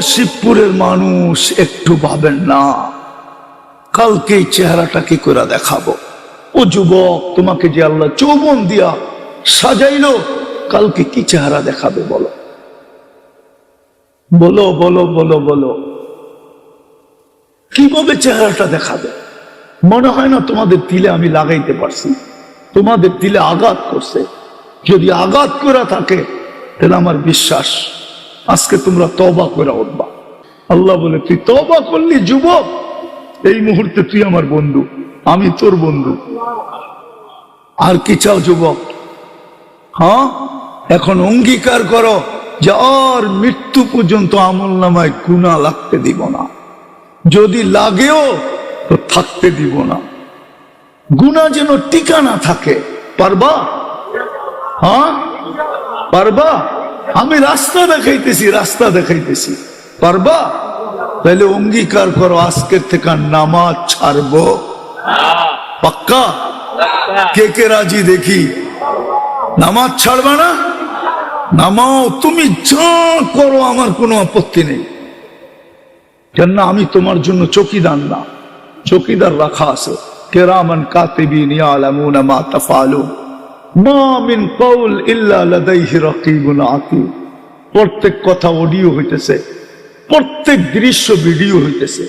শিবপুরের মানুষ একটু ভাবেন না। কালকে চেহারাটা কি করে দেখাবো? ও যুবক, তোমাকে যে আল্লাহ চৌবন দিয়া সাজাইলো, কালকে কি চেহারা দেখাবে বলো? বলো বলো বলো বলো। কীভাবে চেহারাটা দেখাবে? মনে হয় না তোমাদের দিলে আমি লাগাইতে পারছি। তোমাদের দিলে আঘাত করছে। যদি আঘাত করা থাকে, তাহলে আমার বিশ্বাস আজকে তোমরা তবা করে উঠবা। আল্লাহ বলে, তুই তবা করলি, যুবক? এই মুহূর্তে তুই আমার বন্ধু, আমি তোর বন্ধু। আর কি চাও যুবক? হ্যাঁ? এখন অঙ্গীকার করো যে আর মৃত্যু পর্যন্ত আমল নামায় গুণা লাগতে দিব না। যদি লাগেও, তো থাকতে দিব না। গুণা যেন টিকা না থাকে, পারবা? হ্যাঁ? পারবা? আমি রাস্তা দেখাইতেছি রাস্তা দেখাইতেছি। পারবা? তাহলে অঙ্গীকার করো, আজকের থেকে নামাজ ছাড়বো। পাক্কা? কে কে রাজি দেখি? নামাজ ছাড়বা না? নামাও, তুমি যা করো, আমার কোনো আপত্তি নেই। কেননা আমি তোমার জন্য চকিদার না। চকিদার রাখা আছে। কেরামান কাতিবিন ইয়ালামুনা মা তাফালুন। প্রত্যেক কথা অডিও হইতেছে, প্রত্যেক দৃশ্য ভিডিও হইতেছে,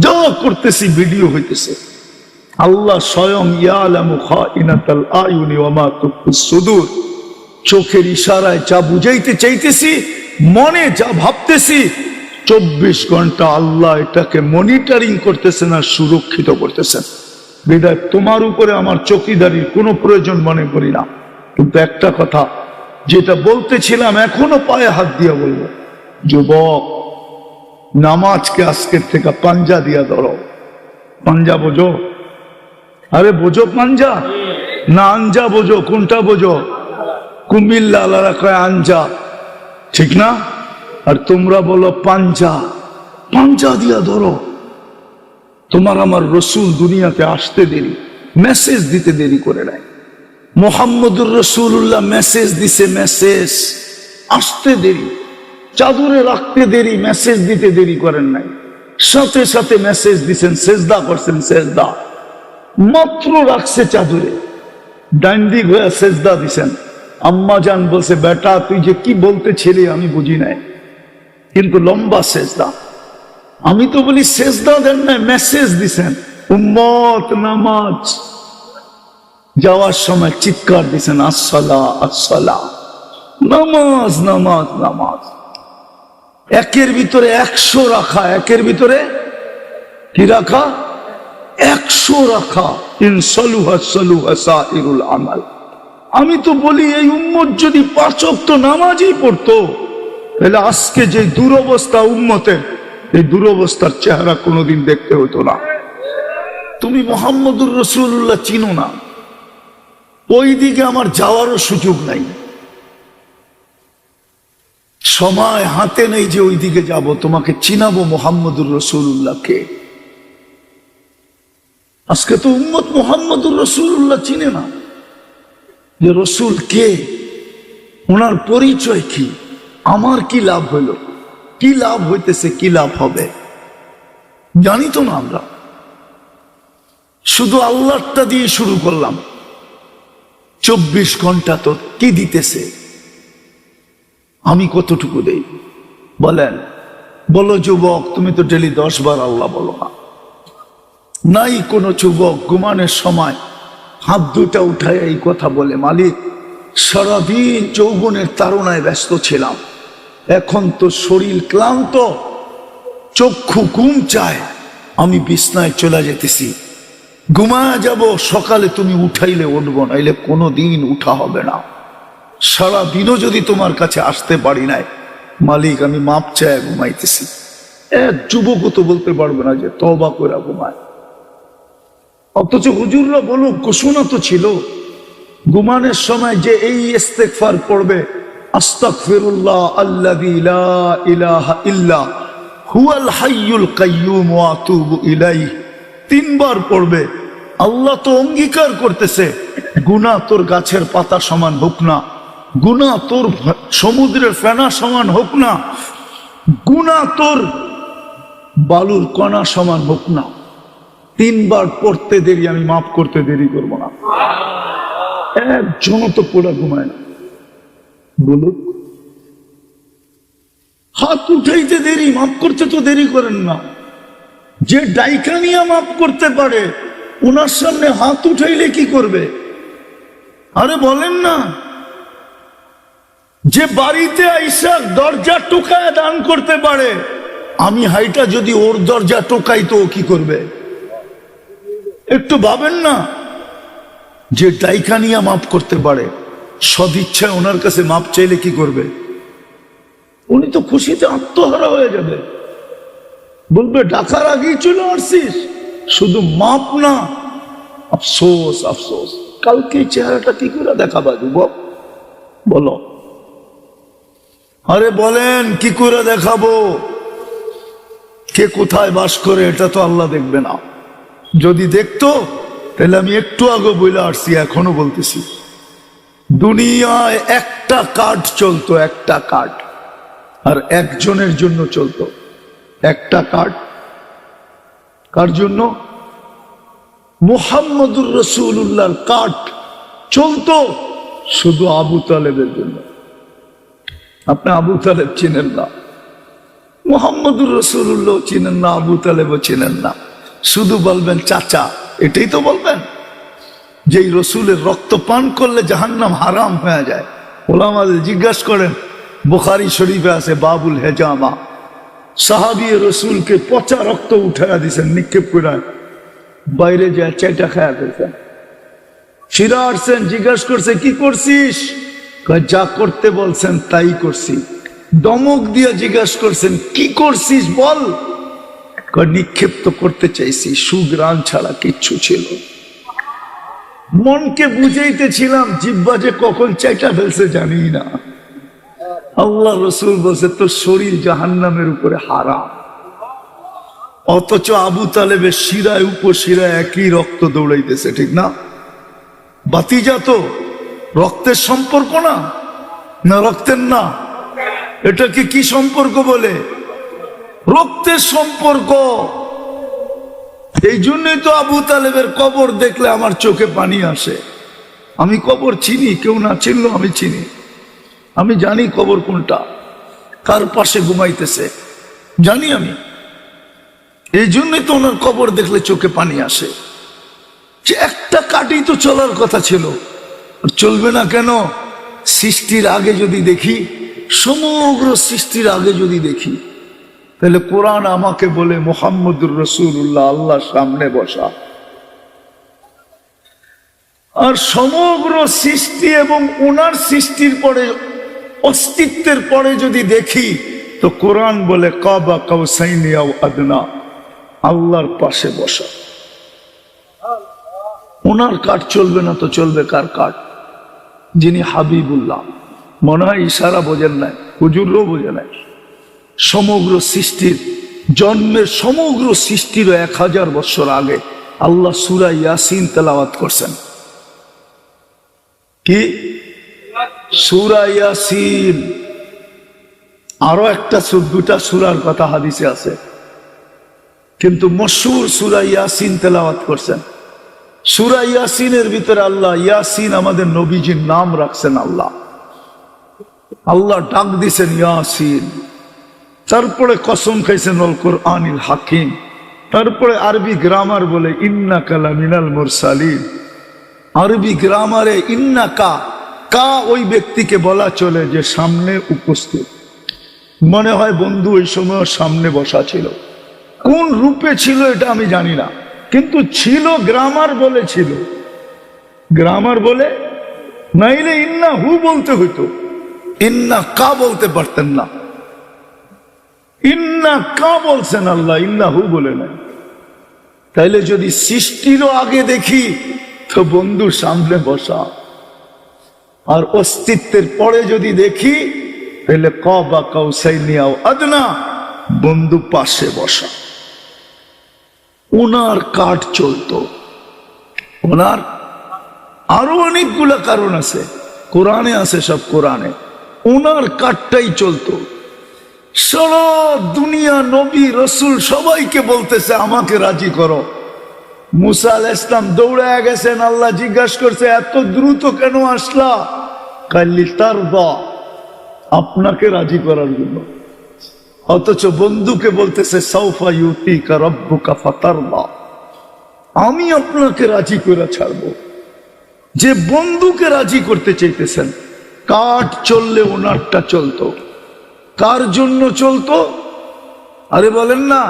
যা করতেছি ভিডিও হইতেছে। আল্লাহ স্বয়ং সুদূর। চোখের ইশারায় যা বুঝাইতে চাইতেছি, মনে যা ভাবতেছি, চব্বিশ ঘণ্টা আল্লাহ এটাকে মনিটরিং করতেছেন আর সুরক্ষিত করতেছেন। বিদায়। তোমার উপরে আমার চকিদারির কোনো প্রয়োজন মনে করি না। কিন্তু একটা কথা, যেটা বলতেছিলাম এখনও পায়ে হাত দিয়ে বলব। যুবক, নামাজকে আজকের থেকে পাঞ্জা দিয়া ধরো। পাঞ্জা বোঝো? আরে বোঝো পাঞ্জা? না আঞ্জা বোঝো, কোনটা বোঝো? কুমিল্লা কয় আঞ্জা। ঠিক না? আর তোমরা বলো পাঞ্জা। পাঞ্জা দিয়া ধরো। তোমার আমার রসুল দুনিয়াতে আসতে দেরি মেসেজ দিতে দেরি করে নেয় মোহাম্মদুর রসুল্লাহ মেসেজ দিছে মেসেজ আসতে দেরি, চাদরে রাখতে দেরি মেসেজ দিতে দেরি করেন নাই। সাথে সাথে মেসেজ দিছেন, সেজদা করছেন, সেজদা। মাত্র রাখছে চাদরে ডান্ডিক হয়ে সেজদা দিছেন। আম্মা যান বলছে, বেটা, তুই যে কি বলতে ছেলে আমি বুঝি নাই। কিন্তু লম্বা সেজদা। আমি তো বলি সেজদা দেন না মেসেজ দিছেন। উম্মত নামাজ যাওয়ার সময় চিৎকার দিছেন আসলা আসলা নামাজ নামাজ নামাজ। একের ভিতরে একশো রাখা, একের ভিতরে কি রাখা? একশো রাখা। ইনসলুহা সলুহা সাইরুল আমাল। আমি তো বলি এই উম্মত যদি পাঁচক তো নামাজই পড়তো, তাহলে আজকে যে দুরবস্থা উম্মতের এই দুরবস্থার চেহারা কোনোদিন দেখতে হতো না। তুমি মোহাম্মদুর রসুল্লাহ চিনো না। ওই দিকে আমার যাওয়ারও সুযোগ নাই। সময় হাতে নেই যে ওই দিকে যাব, তোমাকে চিনাবো মোহাম্মদুর রসুল্লাহকে আজকে তো উম্মত মোহাম্মদুর রসুল্লাহ চিনে না। যে রসুল কে? ওনার পরিচয় কি? আমার কি লাভ হইল কি লাভ হইতেছে, কি লাভ হবে? জানি তো না আমরা। শুধু আল্লাহটা দিয়ে শুরু করলাম। চব্বিশ ঘণ্টা তো কি দিতেছে? আমি কতটুকু দেই? বলেন, বলো যুবক, তুমি তো ডেলি দশ বার আল্লাহ বলো না। নাই কোনো যুবক ঘুমানোর সময় হাত দুটা উঠায় এই কথা বলে, মালিক, সারাদিন যৌবনের তাড়নায় ব্যস্ত ছিলাম। এখন তো শরীর ক্লান্ত, চক্ষু ঘুম চায়। আমি বিছনায় চলে যেতেছি। ঘুমা যাব, সকালে তুমি উঠাইলে উঠবো, নাইলে কোনো দিন উঠা হবে না। সারা দিনও যদি তোমার কাছে আসতে পারি নাই, মালিক, আমি মাপ চায় ঘুমাইতেছি। এক যুবকও তো বলতে পারবে না যে তবা করে ঘুমায়। অথচ হুজুররা বলুক, ঘোষণা তো ছিল, ঘুমানোর সময় যে এই ইস্তেকফার পড়বে আস্তাগফিরুল্লাহ আল্লাযী লা ইলাহা ইল্লা হুয়াল হাইয়ুল কাইয়্যুম ওয়া আতুবু তিনবার পড়বে। আল্লাহ তো অঙ্গীকার করতেছে, গুনাহ তোর গাছের পাতা সমান হোক না, গুনাহ তোর সমুদ্রের ফেনা সমান হোক না গুণা তোর বালুর কণা সমান হোক না। তিনবার পড়তে দেরি, আমি মাফ করতে দেরি করব না। একজনও তো পড়া ঘুমায় না। বলুক। হাত উঠাইতে দেরি, মাফ করতে তো দেরি করেন না। যে ডাইকানিয়া মাফ করতে পারে, ওনার সামনে হাত উঠাইলে কি করবে? আরে বলেন না। যে বাড়িতে আইসা দরজা টোকায় দান করতে পারে, আমি হাইটা যদি ওর দরজা টোকাই তো কি করবে? একটু ভাবেন না। যে ডাইকানিয়া মাফ করতে পারে সদিচ্ছায় ওনার কাছে মাপ চাইলে কি করবে? উনি তো খুশিতে আত্মহারা হয়ে যাবে। বলবে, ডাকার আগেই চলে আসছিস। শুধু মাপ না। আফসোস আফসোস। কালকে চেহারাটা কি করে দেখাবা যুবক? বলো। আরে বলেন, কি করে দেখাবো? কে কোথায় বাস করে এটা তো আল্লাহ দেখবে না। যদি দেখতো, তাহলে আমি একটু আগে বইলে আসছি, এখনও বলতেছি। দুনিয়ায় একটা কার্ড চলতো, একটা কার্ড। আর একজনের জন্য চলতো, একটা কার্ড। কার জন্য? মুহাম্মদুর রসুল্লাহর কার্ড চলতো শুধু আবু তালেবের জন্য। আপনি আবু তালেব চিনেন না। মোহাম্মদুর রসুল্লাহ চিনেন না, আবু তালেবও চিনেন না। শুধু বলবেন, চাচা, এটাই তো বলবেন। যেই রসুলের রক্ত পান করলে জাহান্নাম হারাম হয়ে যায়। ওলামাদের জিজ্ঞাসা করেন, বুখারি শরীফে আছে বাবুল হেজামা। সাহাবি রসুলকে পচা রক্ত উঠাইয়া দিছেন, নিক্ষেপ করে। বাইরে যায় চাইটা খায়া ফেলছেন ফিরা আসছেন, জিজ্ঞাসা করছে, কি করছিস? যা করতে বলছেন, তাই করছি। দমক দিয়ে জিজ্ঞাসা করছেন, কি করছিস বল? নিক্ষেপ করতে চাইছি সুগ্রাণ ছাড়া কিচ্ছু ছিল। মনকে বুঝাইতেছিলাম, জিব্বা যে কখন চাইটা ফেলছে জানি না। আল্লাহ রসুল বলছে, তোর শরীর জাহান্নামের উপরে হারাম। অথচ আবু তালেবের শিরায়, উপশিরায় একই রক্ত দৌড়াইতেছে, ঠিক না? বাতিজা তো রক্তের সম্পর্ক না? না, রক্তের না। এটাকে কি সম্পর্ক বলে? রক্তের সম্পর্ক। এই জন্যই তো আবু তালেবের কবর দেখলে আমার চোখে পানি আসে। আমি কবর চিনি, কেউ না চিনলো আমি চিনি। আমি জানি কবর কোনটা, কার পাশে ঘুমাইতেছে। জানি আমি। এই জন্যই তো ওনার কবর দেখলে চোখে পানি আসে। যে একটা কাটি তো চলার কথা ছিল। চলবে না কেন? সৃষ্টির আগে যদি দেখি, সমগ্র সৃষ্টির আগে যদি দেখি তাহলে কোরআন আমাকে বলে মোহাম্মদুর রসুল্লাহ আল্লাহ সামনে বসা। আর সমগ্র সৃষ্টি এবং ওনার সৃষ্টির পরে, অস্তিত্বের পরে যদি দেখি, তো কোরআন বলে, কাবা কাউসাইনিয়াও আদনা, আল্লাহর পাশে বসা। ওনার কাঠ চলবে না তো চলবে কার কাঠ? যিনি হাবিবুল্লাহ। মনে হয় ইশারা বোঝেন নাই, হুজুরও বোঝে নাই। সমগ্র সৃষ্টির, জন্মের সমগ্র সৃষ্টির এক হাজার বছর আগে আল্লাহ সুরা ইয়াসিন তেলাওয়াত করছেন। কি? সুরা ইয়াসিন। আরও একটা দুটা সুরার কথা হাদিসে আছে। কিন্তু মশুর সুরা ইয়াসিন তেলাওয়াত করছেন। সুরা ইয়াসিনের ভিতরে আল্লাহ ইয়াসিন আমাদের নবীজির নাম রাখছেন আল্লাহ। আল্লাহ ডাক দিছেন ইয়াসিন। তারপরে কসম খাইছেন অল আনিল হাকিম। তারপরে আরবি গ্রামার বলে ইন্না কালা মিনাল মুরসালিন। আরবি গ্রামারে ইন্না কা কা ওই ব্যক্তিকে বলা চলে যে সামনে উপস্থিত। মনে হয় বন্ধু ওই সময় সামনে বসা ছিল। কোন রূপে ছিল এটা আমি জানি না, কিন্তু ছিল গ্রামার বলে ছিল। গ্রামার বলে, নাইলে ইন্না হু বলতে হইতো। ইন্না কা বলতে পারতেন না। ইন্না কা বলছেন আল্লাহ, ইন্না হু বলে নাই। তাইলে যদি সৃষ্টিরও আগে দেখি, তো বন্ধু সামনে বসা। আর অস্তিত্বের পরে যদি দেখি তাহলে ক বা কৌসাইনিয়াও আদনা, বন্ধু পাশে বসা। ওনার কাঠ চলতো। ওনার আরও অনেকগুলো কারণ আছে। কোরআনে আছে সব কোরআনে। ওনার কাঠটাই চলতো। সারা দুনিয়া নবী রসুল সবাইকে বলতেছে, আমাকে রাজি করো। মুসা আল ইসলাম দৌড়ায় গেছেন, আল্লাহ জিজ্ঞাসা করছে, এত দ্রুত কেন আসলা? কাল্লি তার আপনাকে রাজি করার জন্য। অথচ বন্ধুকে বলতেছে সৌফা ইউতি কা রব্বুকা ফাতার বা আমি আপনাকে রাজি করে ছাড়বো। যে বন্ধুকে রাজি করতে চাইতেছেন, কাঠ চললে ওনারটা চলতো। কার জন্য চলতো? আরে বলেন না,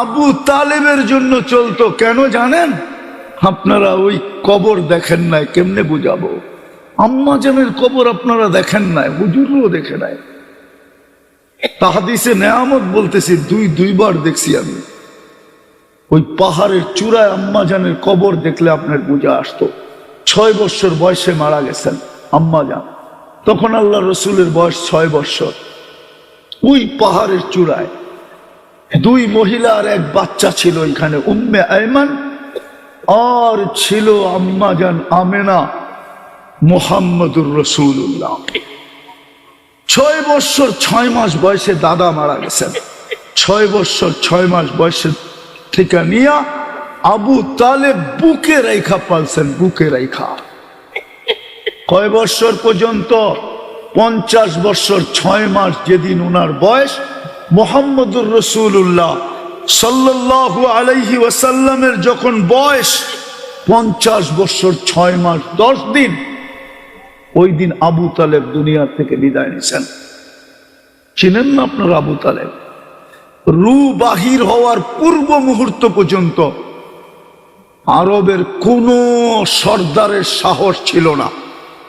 আবু তালেবের জন্য চলতো, কেন জানেন? আপনারা ওই কবর দেখেন নাই, কেমনে বুঝাবো? আম্মাজানের কবর আপনারা দেখেন নাই, হুজুরও দেখে নাই। তাহাদিসে নেয়ামত বলতেছি, দুই, দুইবার দেখছি আমি। ওই পাহাড়ের চূড়ায় আম্মাজানের কবর দেখলে আপনার বুঝা আসতো। ছয় বছর বয়সে মারা গেছেন আম্মাজান তখন আল্লাহ রসুলের বয়স ছয় বছর ওই পাহাড়ের চূড়ায়। দুই মহিলা আর এক বাচ্চা ছিল এখানে, উম্মে আয়মান, আর ছিল আম্মাজান আমেনা মোহাম্মদুর রসুল্লাহ ছয় বছর ছয় মাস বয়সে দাদা মারা গেছেন। ছয় বছর ছয় মাস বয়সে থেকে নিয়া আবু তালে বুকে রেখা পালছেন, বুকে রেখা। কয় বছর পর্যন্ত পঞ্চাশ বছর ছয় মাস যেদিন ওনার বয়স, মোহাম্মদুর রসুল্লাহ সাল্লাল্লাহু আলাইহি ওয়াসাল্লামের যখন বয়স পঞ্চাশ বছর ছয় মাস দশ দিন, ওই দিন আবু তালেব দুনিয়া থেকে বিদায় নিছেন চিনেন না আপনার আবু তালেব? রু বাহির হওয়ার পূর্ব মুহূর্ত পর্যন্ত আরবের কোন সর্দারের সাহস ছিল না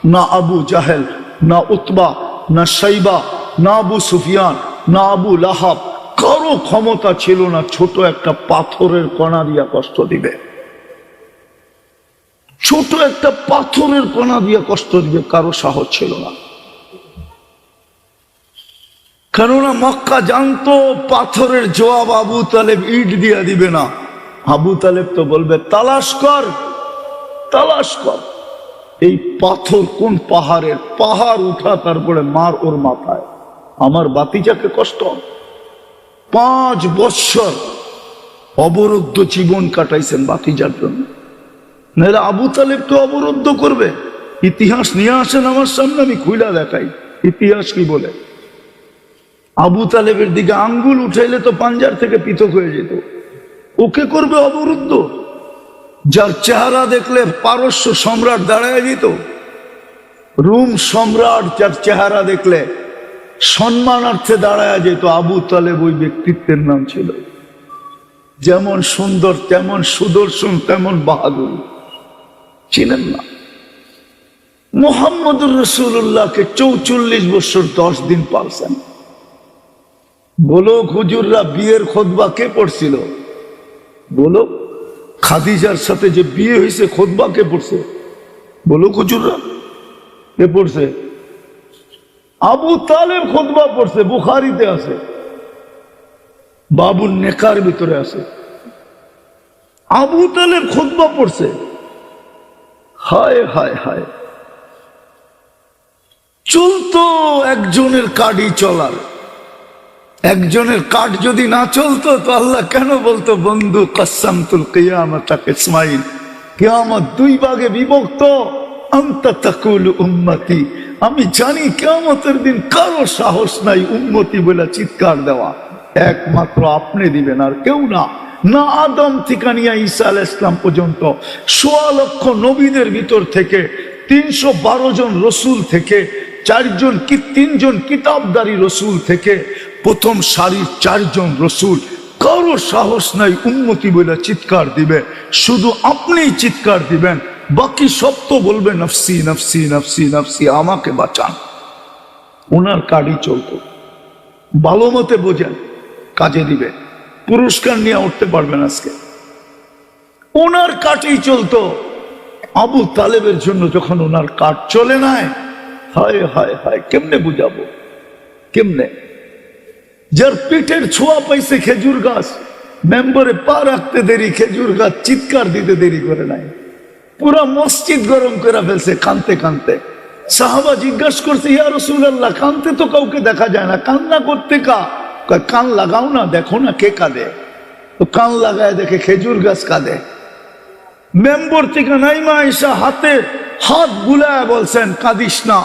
না আবু জাহেল না উতবা, না সাইবা, না আবু সুফিয়ান, না আবু লাহাব, কারও ক্ষমতা ছিল না, ছোট একটা পাথরের কণা দিয়া কষ্ট দিবে। ছোট একটা পাথরের কণা দিয়ে কষ্ট দিবে, কারও সাহস ছিল না। কেননা মক্কা জানতো, পাথরের জবাব আবু তালেব ইট দিয়া দিবে না। আবু তালেব তো বলবে, তালাশ কর তালাশ কর। এই পাথর কোন পাহাড়ের পাহাড় উঠা তারপরে মার ওর মাথায়? আমার বাতিজাকে কষ্ট? পাঁচ বৎসর অবরুদ্ধ জীবন কাটাইছেন বাতিজার জন্য। নাহলে আবু তালেব তো অবরুদ্ধ করবে। ইতিহাস নিয়ে আসেন আমার সামনে, আমি খুইলা দেখাই। ইতিহাস কি বলে? আবু তালেবের দিকে আঙ্গুল উঠাইলে তো পাঞ্জার থেকে পৃথক হয়ে যেত। ওকে করবে অবরুদ্ধ? যার চেহারা দেখলে পারস্য সম্রাট দাঁড়ায় যেত রুম সম্রাট যার চেহারা দেখলে সম্মানার্থে দাঁড়ায় যেত, আবু তালেব ওই ব্যক্তিত্বের নাম ছিল। যেমন সুন্দর, তেমন সুদর্শন, তেমন বাহাদুর। ছিলেন না? মোহাম্মদুর রসুল্লাহকে চৌচল্লিশ বছর দশ দিন পালছেন। বলো হুজুররা বিয়ের খোদবা কে পড়ছিল? বলো খাদিজার সাথে যে বিয়ে হয়েছে খোদবা কে পড়ছে? বলো হুজুররা, কে পড়ছে? আবু তালেব খোদবা পড়ছে, বুখারিতে আছে। বাবুর নেকার ভিতরে আছে। আবু তালেব খোদবা পড়ছে। হায় হায় হায়। চলতো একজনের কাডি চলার। একজনের কাঠ যদি না চলতো, তো আল্লাহ কেন বলতো, বন্ধু কাসামতুল কিয়ামত ইসমাইল কিয়ামত দুই ভাগে বিভক্ত। উম্মতি, আমি জানি কেয়ামতের দিন কারও সাহস নাই উন্মতি বলে চিৎকার দেওয়া। একমাত্র আপনি দিবেন, আর কেউ না। না আদম থেকে নিয়ে ঈসা আল ইসলাম পর্যন্ত সোয়া লক্ষ নবীদের ভিতর থেকে, তিনশো বারো জন রসুল থেকে, চারজন কি তিনজন কিতাবদারি রসুল থেকে প্রথম সারির চারজন রসুল কারও সাহস নাই, উন্মতি বলে চিৎকার দিবে। শুধু আপনিই চিৎকার দিবেন, বাকি সব তো বলবে, নফসি নফসি নফসি নফসি, আমাকে বাঁচান। ওনার কার্ডই চলতো। ভালো মতে বোঝেন, কাজে দিবে। পুরস্কার নিয়ে উঠতে পারবেন আজকে। ওনার কাটেই চলতো। আবু তালেবের জন্য যখন ওনার কাঠ চলে নাই, হায় হায় হায়, কেমনে বুঝাবো? কেমনে? যার পেটের ছোঁয়া পাইছে খেজুর গাছ, মেম্বরে পা রাখতে দেরি, খেজুর গাছ চিৎকার দিতে দেরি করে নাই। পুরা মসজিদ গরম করে ফেলছে কানতে কানতে। সাহাবা জিজ্ঞাসা করছে, ইয়া রসুল্লাহ কানতে তো কাউকে দেখা যায় না, কান্না করতে কা? কান লাগাও না, দেখো না কে কাঁদে। তো কান লাগায় দেখে খেজুর গাছ কাঁদে। মেম্বর থেকে নাইমা এসা হাতে হাত বুলায় বলছেন, কাঁদিস না।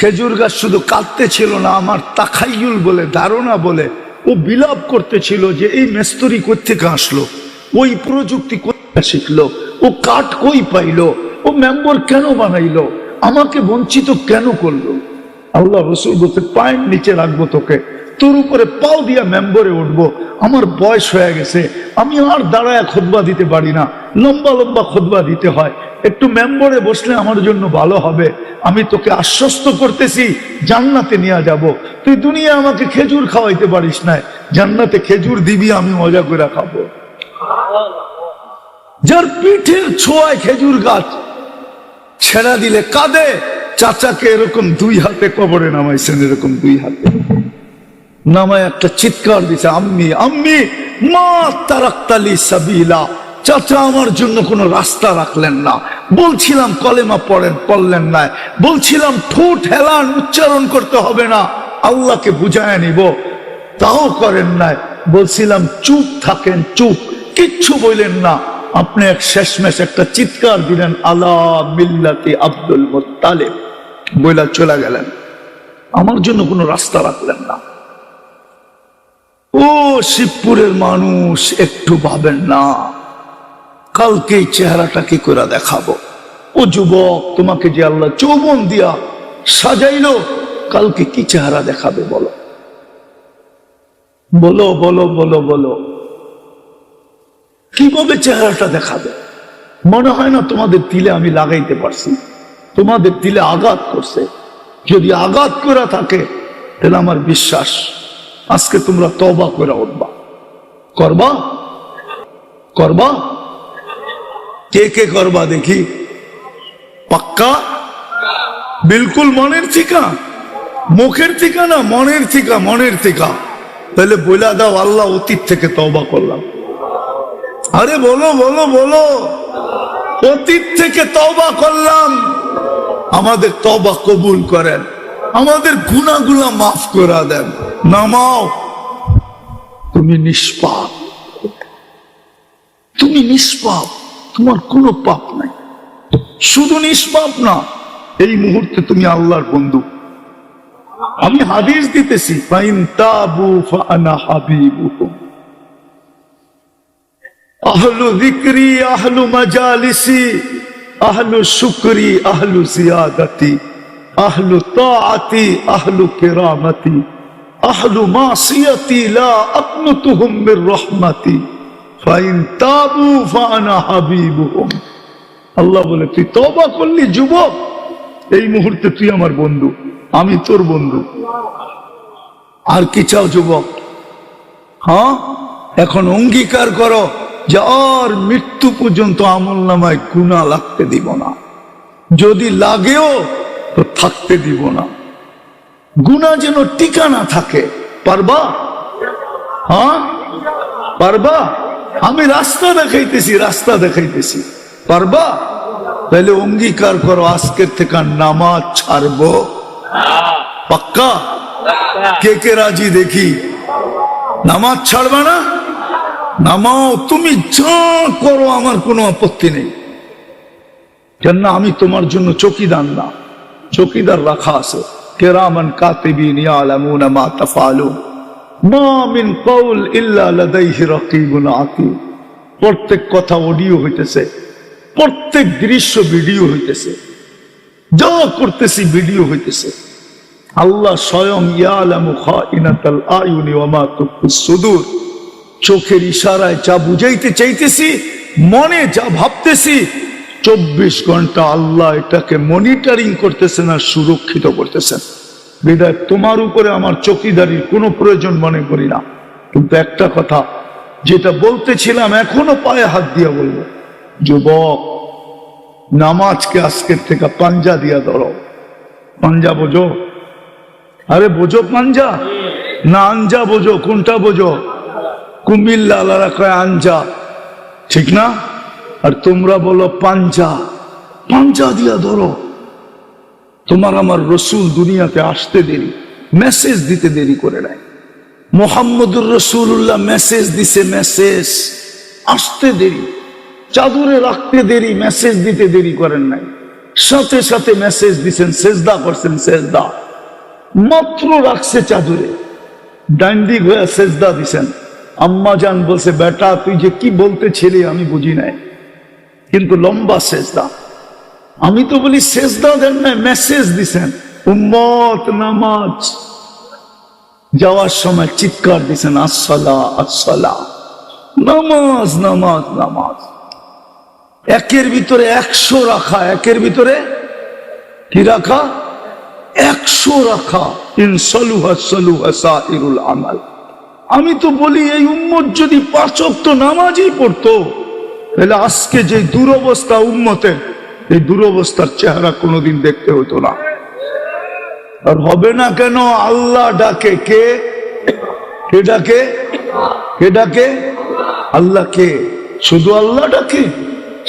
খেজুর গাছ শুধু কাঁদতে ছিল না, আমার তাখাইয়ুল বলে ধারণা বলে ও বিলাপ করতেছিল যে এই মেস্তরি কোথেকে আসলো? ওই প্রযুক্তি কোথেকে শিখলো? ও কাঠ কই পাইলো? ও মেম্বর কেন বানাইলো? আমাকে বঞ্চিত কেন করল? আল্লাহ রসুল বলতে পায়ের নিচে রাখব তোকে। তোর উপরে পাও দিয়া মেম্বরে উঠবো। আমার বয়স হয়ে গেছে, আমি আর দাঁড়ায় খোদবা দিতে পারি না। লম্বা লম্বা খোদবা দিতে হয়। একটু মেম্বরে বসলে আমার জন্য ভালো হবে। আমি তোকে আশ্বস্ত করতেছি, জান্নাতে নিয়ে যাব। তুই দুনিয়া আমাকে খেজুর খাওয়াইতে পারিস না। জান্নাতে খেজুর দিবি, আমি মজা করে খাব। যার পিঠের ছোঁয়ায় খেজুর গাছ, ছেড়া দিলে কাঁদে। চাচাকে এরকম দুই হাতে কবরে নামাইছেন, এরকম দুই হাতে। নামায় একটা চিৎকার দিছে, আম্মি আম্মি, মা তারাক্তালি সাবিলা। চাচা, আমার জন্য কোনো রাস্তা রাখলেন না। বলছিলাম কলেমা পড়েন, পড়লেন না। বলছিলাম ঠোঁট হেলান, উচ্চারণ করতে হবে না। আল্লাহকে বুঝায় নিব। তাও করেন নাই। বলছিলাম, চুপ থাকেন, চুপ। কিচ্ছু বললেন না। আপনি এক শেষমেশ একটা চিৎকার দিলেন, আলা মিল্লাতি আব্দুল মোত্তালেব। বইলা চলে গেলেন। আমার জন্য কোনো রাস্তা রাখলেন না। ও শিবপুরের মানুষ, একটু ভাবেন না। কালকে চেহারাটা কি করে দেখাবো? ও যুবক, তোমাকে যে আল্লাহ চৌবন দিয়া সাজাইলো, কালকে কি চেহারা দেখাবে বলো? বলো বলো বলো বলো। কীভাবে চেহারাটা দেখাবে? মনে হয় না তোমাদের তিলে আমি লাগাইতে পারছি। তোমাদের তিলে আঘাত করছে। যদি আঘাত করা থাকে, তাহলে আমার বিশ্বাস আজকে তোমরা তবা করে উঠবা। করবা? করবা? কে কে করবা দেখি? পাক্কা? বিলকুল মনের ঠিকা? মুখের থিকা না, মনের ঠিকা, মনের থিকা তাহলে বইলা দাও, আল্লাহ অতীত থেকে তবা করলাম। আরে বলো বলো বলো। অতীত থেকে তবা করলাম। আমাদের তবা কবুল করেন। আমাদের গুণাগুলা মাফ করা দেন। নামাও তুমি নিষ্পাপ। তুমি নিষ্পাপ। তোমার কোনো পাপ নাই। শুধু নিষ্পাপ না, এই মুহূর্তে তুমি আল্লাহর বন্ধু। আমি হাদিস দিতেছি, ফাইন তাবু ফানা হাবিবুহুম আহলু যিকরি, আহলু মাজালিসি, আহলু শুকরি, আহলু জিয়াদাতি, আহলু তাআতি, আহলু কিরামতি। তাবু আল্লাহ বলে, তুই তওবা করলি, যুবক, এই মুহূর্তে তুই আমার বন্ধু, আমি তোর বন্ধু। আর কি চাও যুবক? হ্যাঁ এখন অঙ্গীকার করো যে আর মৃত্যু পর্যন্ত আমল নামায় গুণা লাগতে দিব না। যদি লাগেও, তো থাকতে দিব না। গুণা যেন টিকা না থাকে। পারবা? হ্যাঁ? পারবা? আমি রাস্তা দেখাইতেছি রাস্তা দেখাইতেছি। পারবা? তাহলে অঙ্গীকার করো, আজকের থেকে নামাজ ছাড়বো। পাক্কা? কে কে রাজি দেখি? নামাজ ছাড়বা না? নামাও, তুমি যা করো, আমার কোনো আপত্তি নেই। কেননা আমি তোমার জন্য চকিদার না, চকিদার রাখা আছে। কেরামান কাতিবিন ইয়ালামুনা মা তাফালুন মা মিন কওল ইল্লা লাদাইহি রাকিবুন আতীদ প্রত্যেক কথা অডিও হইতেছে, প্রত্যেক দৃশ্য ভিডিও হইতেছে, যা করতেছি ভিডিও হইতেছে। আল্লাহ স্বয়ং ইয়ালামু খাইনাতাল আয়ুনি ওয়া মা তুখফিস সুদূর। চোখের ইশারায় যা বুঝাইতে চাইতেছি, মনে যা ভাবতেছি চব্বিশ ঘণ্টা আল্লাহ এটাকে মনিটরিং করতেছেন আর সুরক্ষিত করতেছেন বিদায়, তোমার উপরে আমার চকিদারির কোনো প্রয়োজন মনে করি না। কিন্তু একটা কথা, যেটা বলতেছিলাম এখনও পায়ে হাত দিয়ে বলব। যুবক, নামাজকে আজকের থেকে পাঞ্জা দিয়া ধরো। পাঞ্জা বোঝো? আরে বোঝো পাঞ্জা? না, আঞ্জা বোঝো, কোনটা বোঝো? কুমিল্লা, আলারা আঞ্জা। ঠিক না? আর তোমরা বলো, পাঞ্জা পাঞ্জা দিয়া ধরো। তোমার আমার রসুল দুনিয়াতে আসতে দেরি মেসেজ দিতে দেরি করে নেয় মোহাম্মদুর রসুল্লাহ মেসেজ দিছে মেসেজ আসতে দেরি, চাদরে রাখতে দেরি মেসেজ দিতে দেরি করেন নাই। সাথে সাথে মেসেজ দিছেন, সেজদা করছেন, সেজদা। মাত্র রাখছে চাদরে। ডান্ডিক হয়ে সেজদা দিছেন। আম্মা জান বলছে, বেটা, তুই যে কি বলতে ছেলে আমি বুঝি নাই। কিন্তু লম্বা সেজদা। আমি তো বলি সেজদা দেন না মেসেজ দিছেন। উম্মত, নামাজ। যাওয়ার সময় চিৎকার দিছেন, আসসালা আসসালা। নামাজ নামাজ নামাজ। একের ভিতরে একশো রাখা, একের ভিতরে কি রাখা? একশো রাখা। ইনসলুহা সলুহা সাইরুল আমাল। আমি তো বলি, এই উম্মত যদি পাচক তো নামাজই পড়তো তাহলে আজকে যে দুরবস্থা উম্মতের, এই দুরবস্থার চেহারা কোনোদিন দেখতে হতো না। আর হবে না কেন আল্লাহ ডাকে কে? কে ডাকে? কে ডাকে? আল্লাহ কে? শুধু আল্লাহ ডাকে।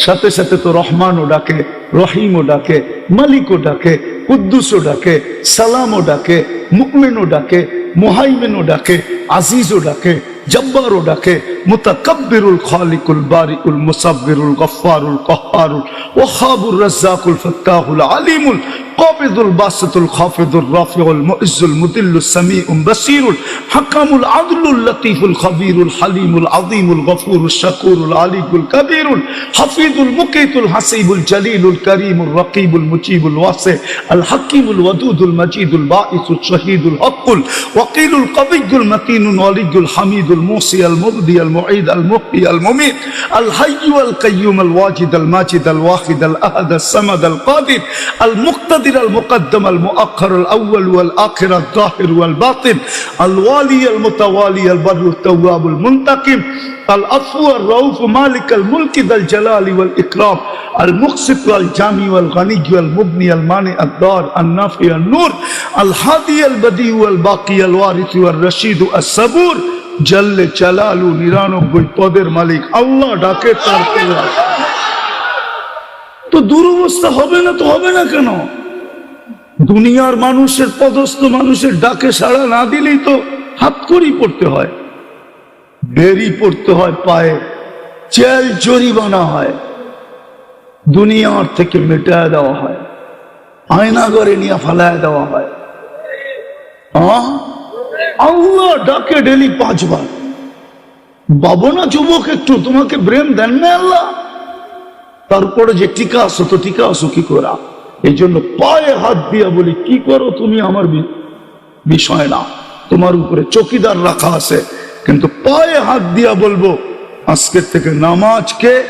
সাথে সাথে তো রহমানও ডাকে, রহিমও ডাকে, মালিকও ডাকে, কুদ্দুসও ডাকে, সালামও ডাকে মুকমিনও ডাকে, মুহাইমিনও ডাকে, আজিজও ডাকে জব্বারও ডাকে মুতাকাব্বিরুল খালিকুল বারিকুল মুসাব্বিরুল গফফারুল কহ্হারুল ওয়াহাবুর রাজ্জাকুল ফাত্তাহুল আলিমুল قابض الباسط الخافض الرافع المؤز المذل السميع بصير الحكم العدل اللطيف الخبير الحليم العظيم الغفور الشكور العلي الكبير الحفيظ المقيت الحسيب الجليل الكريم الرقيب المجيب الواسع الحكيم الودود المجيد الباعث الشهيد الحق الوقيل القوي المتين الولي الحميد الموصي المبدي المعيد المحيي المميت الحي القيوم الواجد الماجد الواحد الأحد الصمد القادر المقتدر المقدم المؤخر الاول والاخر الظاهر والباطن الوالي المتوالي البر التواب المنتقم العفو الرؤوف مالك الملك ذا الجلال والاكرام المقسط والجامي والغني والمبني المانع الدار النافع النور الهادي البديع والباقي الوارث والرشيد الصبور জল্লে চালালু নিরানব্বই পদের মালিক আল্লাহ ডাকে তার পেলা। তো দুরবস্থা হবে না তো হবে না কেন দুনিয়ার মানুষের পদস্থ মানুষের ডাকে সাড়া না দিলেই তো হাত করি পড়তে হয়, বেরি পড়তে হয় পায়ে, চেল জরিমানা হয়, দুনিয়ার থেকে মেটায় দেওয়া হয়, আয়না করে নিয়ে ফালায় দেওয়া হয়? আল্লাহ ডাকে ডেলি পাঁচবার। বাবো না যুবক একটু, তোমাকে ব্রেন দেন না আল্লাহ? তারপরে যে টিকা আসো তো টিকা আসো কি করা? এই জন্য পায়ে হাত দিয়া বলি, কি করো তুমি আমার বিষয় না। তোমার উপরে চকিদার রাখা আছে। কিন্তু পায়ে হাত দিয়া বলব আজকের থেকে নামাজকে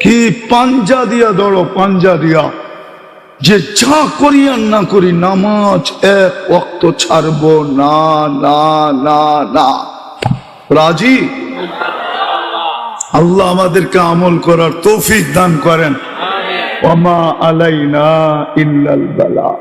কি পাঞ্জা দিয়া দৌড়ো পাঞ্জা দিয়া। যে যা করি আর না করি, নামাজ এক অক্ত ছাড়বো। না না না না। রাজি? আল্লাহ আমাদেরকে আমল করার তৌফিক দান করেন। وما علينا إلا البلاء